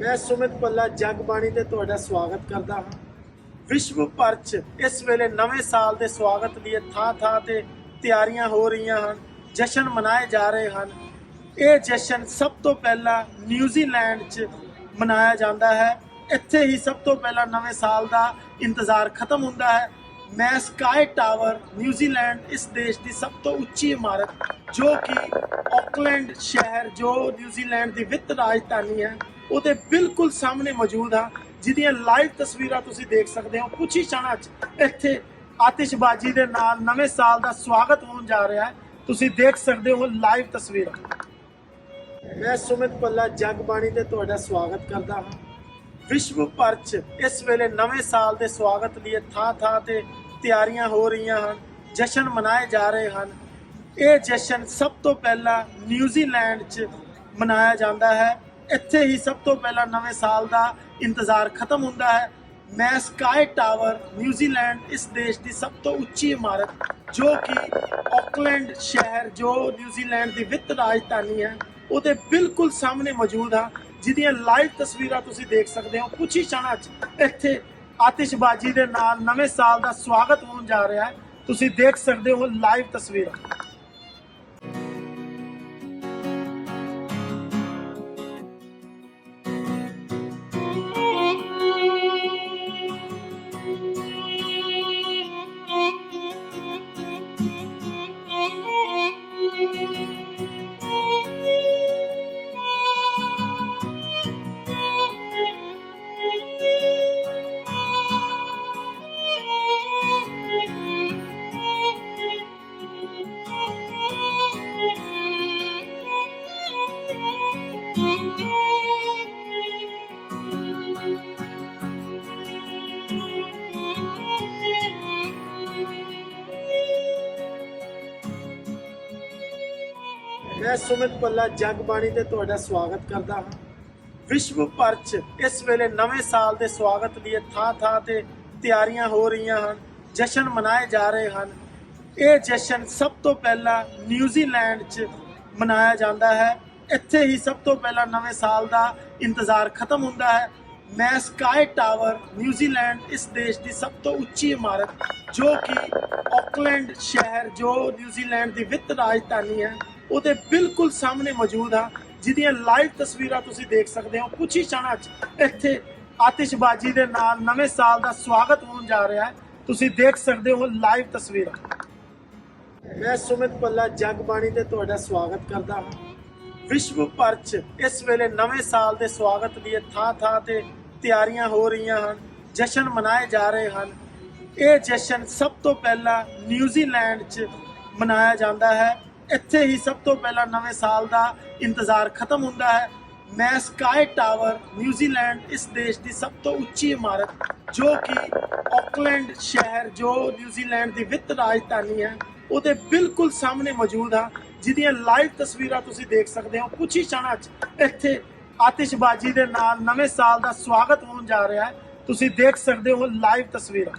ਮੈਂ ਸੁਮਿਤ ਪੱਲਾ ਜਗਬਾਣੀ ਤੇ ਤੁਹਾਡਾ ਸਵਾਗਤ ਕਰਦਾ ਹਾਂ। ਵਿਸ਼ਵ ਭਰ 'ਚ ਇਸ ਵੇਲੇ ਨਵੇਂ ਸਾਲ ਦੇ ਸਵਾਗਤ ਲਈ ਥਾਂ ਥਾਂ ਤੇ ਤਿਆਰੀਆਂ ਹੋ ਰਹੀਆਂ ਹਨ, ਜਸ਼ਨ ਮਨਾਏ ਜਾ ਰਹੇ ਹਨ। ਇਹ ਜਸ਼ਨ ਸਭ ਤੋਂ ਪਹਿਲਾਂ ਨਿਊਜ਼ੀਲੈਂਡ 'ਚ ਮਨਾਇਆ ਜਾਂਦਾ ਹੈ। ਇੱਥੇ ਹੀ ਸਭ ਤੋਂ ਪਹਿਲਾਂ ਨਵੇਂ ਸਾਲ ਦਾ ਇੰਤਜ਼ਾਰ ਖਤਮ ਹੁੰਦਾ ਹੈ। ਮੈਂ ਸਕਾਈ ਟਾਵਰ ਨਿਊਜ਼ੀਲੈਂਡ ਇਸ ਦੇਸ਼ ਦੀ ਸਭ ਤੋਂ ਉੱਚੀ ਇਮਾਰਤ, ਜੋ ਕਿ ਆਕਲੈਂਡ ਸ਼ਹਿਰ, ਜੋ ਨਿਊਜ਼ੀਲੈਂਡ ਦੀ ਵਿੱਤ ਰਾਜਧਾਨੀ ਹੈ, ਉਹਦੇ ਬਿਲਕੁਲ ਸਾਹਮਣੇ ਮੌਜੂਦ ਹਾਂ ਜਿਹਦੀਆਂ ਲਾਈਵ ਤਸਵੀਰਾਂ ਤੁਸੀਂ ਦੇਖ ਸਕਦੇ ਹੋ। ਕੁਝ ਹੀ ਛਾਣਾ 'ਚ ਇੱਥੇ ਆਤਿਸ਼ਬਾਜ਼ੀ ਦੇ ਨਾਲ ਨਵੇਂ ਸਾਲ ਦਾ ਸਵਾਗਤ ਹੋਣ ਜਾ ਰਿਹਾ ਹੈ। ਤੁਸੀਂ ਦੇਖ ਸਕਦੇ ਹੋ ਲਾਈਵ ਤਸਵੀਰਾਂ। ਮੈਂ ਸੁਮਿਤ ਪੱਲਾ ਜਗਬਾਣੀ ਤੇ ਤੁਹਾਡਾ ਸਵਾਗਤ ਕਰਦਾ ਹਾਂ। ਵਿਸ਼ਵ ਭਰ 'ਚ ਇਸ ਵੇਲੇ ਨਵੇਂ ਸਾਲ ਦੇ ਸਵਾਗਤ ਲਈ ਥਾਂ ਥਾਂ ਤੇ ਤਿਆਰੀਆਂ ਹੋ ਰਹੀਆਂ ਹਨ, ਜਸ਼ਨ ਮਨਾਏ ਜਾ ਰਹੇ ਹਨ। ਇਹ ਜਸ਼ਨ ਸਭ ਤੋਂ ਪਹਿਲਾਂ ਨਿਊਜ਼ੀਲੈਂਡ 'ਚ ਮਨਾਇਆ ਜਾਂਦਾ ਹੈ। ਇੱਥੇ ਹੀ ਸਭ ਤੋਂ ਪਹਿਲਾਂ ਨਵੇਂ ਸਾਲ ਦਾ ਇੰਤਜ਼ਾਰ ਖਤਮ ਹੁੰਦਾ ਹੈ। ਮੈਂ ਸਕਾਈ ਟਾਵਰ ਨਿਊਜ਼ੀਲੈਂਡ, ਇਸ ਦੇਸ਼ ਦੀ ਸਭ ਤੋਂ ਉੱਚੀ ਇਮਾਰਤ, ਜੋ ਕਿ ਆਕਲੈਂਡ ਸ਼ਹਿਰ, ਜੋ ਨਿਊਜ਼ੀਲੈਂਡ ਦੀ ਵਿੱਤ ਰਾਜਧਾਨੀ ਹੈ, ਉਹਦੇ ਬਿਲਕੁਲ ਸਾਹਮਣੇ ਮੌਜੂਦ ਹਾਂ ਜਿਹਦੀਆਂ ਲਾਈਵ ਤਸਵੀਰਾਂ ਤੁਸੀਂ ਦੇਖ ਸਕਦੇ ਹੋ। ਕੁਝ ਹੀ ਛਾਣਾ 'ਚ ਇੱਥੇ ਆਤਿਸ਼ਬਾਜ਼ੀ ਦੇ ਨਾਲ ਨਵੇਂ ਸਾਲ ਦਾ ਸਵਾਗਤ ਹੋਣ ਜਾ ਰਿਹਾ ਹੈ। ਤੁਸੀਂ ਦੇਖ ਸਕਦੇ ਹੋ ਲਾਈਵ ਤਸਵੀਰਾਂ। ਮੈਂ ਸੁਮਿਤ ਪੱਲਾ, ਜਗਬਾਣੀ ਤੇ ਤੁਹਾਡਾ ਸਵਾਗਤ ਕਰਦਾ ਹਾਂ। ਵਿਸ਼ਵ ਭਰ 'ਚ ਇਸ ਵੇਲੇ ਨਵੇਂ ਸਾਲ ਦੇ ਸਵਾਗਤ ਲਈ ਥਾਂ ਥਾਂ ਤੇ ਤਿਆਰੀਆਂ ਹੋ ਰਹੀਆਂ ਹਨ, ਜਸ਼ਨ ਮਨਾਏ ਜਾ ਰਹੇ ਹਨ। ਇਹ ਜਸ਼ਨ ਸਭ ਤੋਂ ਪਹਿਲਾਂ ਨਿਊਜ਼ੀਲੈਂਡ 'ਚ ਮਨਾਇਆ ਜਾਂਦਾ ਹੈ। ਇੱਥੇ ਹੀ ਸਭ ਤੋਂ ਪਹਿਲਾਂ ਨਵੇਂ ਸਾਲ ਦਾ ਇੰਤਜ਼ਾਰ ਖਤਮ ਹੁੰਦਾ ਹੈ। ਮੈਂ ਸਕਾਈ ਟਾਵਰ ਨਿਊਜ਼ੀਲੈਂਡ ਇਸ ਦੇਸ਼ ਦੀ ਸਭ ਤੋਂ ਉੱਚੀ ਇਮਾਰਤ, ਜੋ ਕਿ ਆਕਲੈਂਡ ਸ਼ਹਿਰ, ਜੋ ਨਿਊਜ਼ੀਲੈਂਡ ਦੀ ਵਿੱਤ ਰਾਜਧਾਨੀ ਹੈ, ਉਹਦੇ ਬਿਲਕੁਲ ਸਾਹਮਣੇ ਮੌਜੂਦ ਹਾਂ ਜਿਹਦੀਆਂ ਲਾਈਵ ਤਸਵੀਰਾਂ ਤੁਸੀਂ ਦੇਖ ਸਕਦੇ ਹੋ। ਕੁਝ ਹੀ ਛਾਣਾ 'ਚ ਇੱਥੇ ਆਤਿਸ਼ਬਾਜ਼ੀ ਦੇ ਨਾਲ ਨਵੇਂ ਸਾਲ ਦਾ ਸਵਾਗਤ ਹੋਣ ਜਾ ਰਿਹਾ ਹੈ। ਤੁਸੀਂ ਦੇਖ ਸਕਦੇ ਹੋ ਲਾਈਵ ਤਸਵੀਰਾਂ। ਮੈਂ ਸੁਮਿਤ ਪੱਲਾ, ਜਗਬਾਣੀ ਤੇ ਤੁਹਾਡਾ ਸਵਾਗਤ ਕਰਦਾ ਹਾਂ। ਵਿਸ਼ਵ ਭਰ 'ਚ ਇਸ ਵੇਲੇ ਨਵੇਂ ਸਾਲ ਦੇ ਸਵਾਗਤ ਲਈ ਥਾਂ ਥਾਂ ਤੇ ਤਿਆਰੀਆਂ ਹੋ ਰਹੀਆਂ ਹਨ, ਜਸ਼ਨ ਮਨਾਏ ਜਾ ਰਹੇ ਹਨ। ਇਹ ਜਸ਼ਨ ਸਭ ਤੋਂ ਪਹਿਲਾਂ ਨਿਊਜ਼ੀਲੈਂਡ 'ਚ ਮਨਾਇਆ ਜਾਂਦਾ ਹੈ। ਇੱਥੇ ਹੀ ਸਭ ਤੋਂ ਪਹਿਲਾਂ ਨਵੇਂ ਸਾਲ ਦਾ ਇੰਤਜ਼ਾਰ ਖਤਮ ਹੁੰਦਾ ਹੈ। ਮੈਂ ਸਕਾਈ ਟਾਵਰ ਨਿਊਜ਼ੀਲੈਂਡ ਇਸ ਦੇਸ਼ ਦੀ ਸਭ ਤੋਂ ਉੱਚੀ ਇਮਾਰਤ, ਜੋ ਕਿ ਆਕਲੈਂਡ ਸ਼ਹਿਰ, ਜੋ ਨਿਊਜ਼ੀਲੈਂਡ ਦੀ ਵਿੱਤ ਰਾਜਧਾਨੀ ਹੈ, ਉਹਦੇ ਬਿਲਕੁਲ ਸਾਹਮਣੇ ਮੌਜੂਦ ਹਾਂ ਜਿਹਦੀਆਂ ਲਾਈਵ ਤਸਵੀਰਾਂ ਤੁਸੀਂ ਦੇਖ ਸਕਦੇ ਹੋ ਕੁਝ ਹੀ ਛਾਣਾ 'ਚ ਇੱਥੇ ਆਤਿਸ਼ਬਾਜ਼ੀ ਦੇ ਨਾਲ ਨਵੇਂ ਸਾਲ ਦਾ ਸਵਾਗਤ ਹੋਣ ਜਾ ਰਿਹਾ ਹੈ। ਤੁਸੀਂ ਦੇਖ ਸਕਦੇ ਹੋ ਲਾਈਵ ਤਸਵੀਰਾਂ।